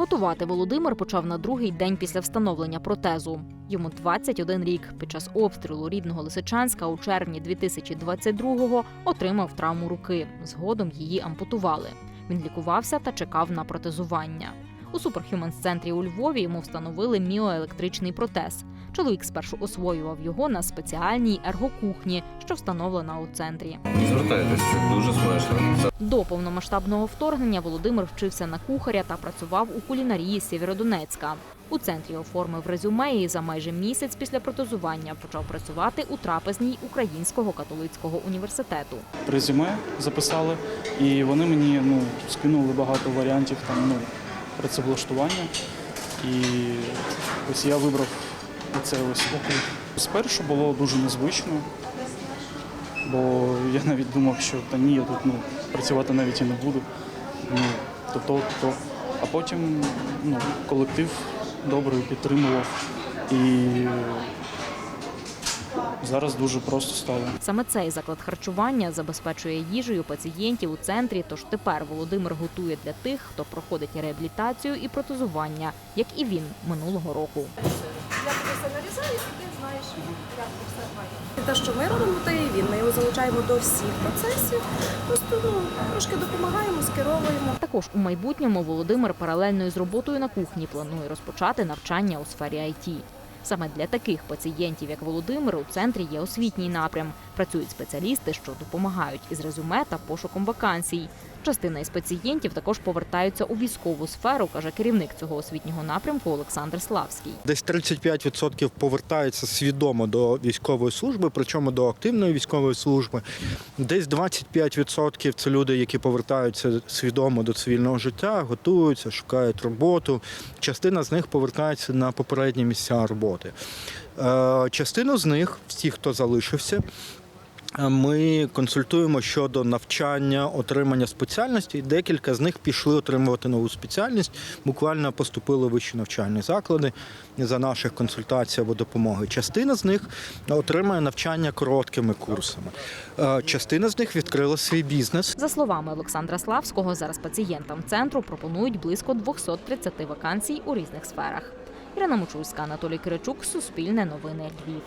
Готувати Володимир почав на другий день після встановлення протезу. Йому 21 рік. Під час обстрілу рідного Лисичанська у червні 2022-го отримав травму руки. Згодом її ампутували. Він лікувався та чекав на протезування. У Суперхюманс-центрі у Львові йому встановили міоелектричний протез. Чоловік спершу освоював його на спеціальній ергокухні, що встановлена у центрі. Звертайтеся, дуже смачно. До повномасштабного вторгнення Володимир вчився на кухаря та працював у кулінарії Сєвєродонецька. У центрі оформив резюме і за майже місяць після протезування почав працювати у трапезній Українського католицького університету. резюме записали, і вони мені ну, скинули багато варіантів там, ну, працевлаштування. І ось я вибрав це ось округ. Спершу було дуже незвично, бо я навіть думав, що та ні, я тут ну, працювати навіть і не буду. Ну, то то, то. А потім ну, колектив добре підтримував. І зараз дуже просто стало. Саме цей заклад харчування забезпечує їжею пацієнтів у центрі. Тож тепер Володимир готує для тих, хто проходить реабілітацію і протезування, як і він минулого року. Я тобі все нарізаю, і ти знаєш, як це все має. Те, що ми робимо, те і він. Ми його залучаємо до всіх процесів. Просто ну, трошки допомагаємо, скеровуємо. Також у майбутньому Володимир паралельно із роботою на кухні планує розпочати навчання у сфері IT. Саме для таких пацієнтів, як Володимир, у центрі є освітній напрям. Працюють спеціалісти, що допомагають із резюме та пошуком вакансій. Частина із пацієнтів також повертаються у військову сферу, каже керівник цього освітнього напрямку Олександр Славський. Десь 35% повертаються свідомо до військової служби, причому до активної військової служби. Десь 25% це люди, які повертаються свідомо до цивільного життя, готуються, шукають роботу. Частина з них повертається на попередні місця роботи. Е, Частину з них, всі, хто залишився, ми консультуємо щодо навчання, отримання спеціальності. Декілька з них пішли отримувати нову спеціальність. Буквально поступили в вищі навчальні заклади за наших консультацій або допомоги. Частина з них отримає навчання короткими курсами. Частина з них відкрила свій бізнес. За словами Олександра Славського, зараз пацієнтам центру пропонують близько 230 вакансій у різних сферах. Ірина Мочульська, Анатолій Киричук, Суспільне новини Львів.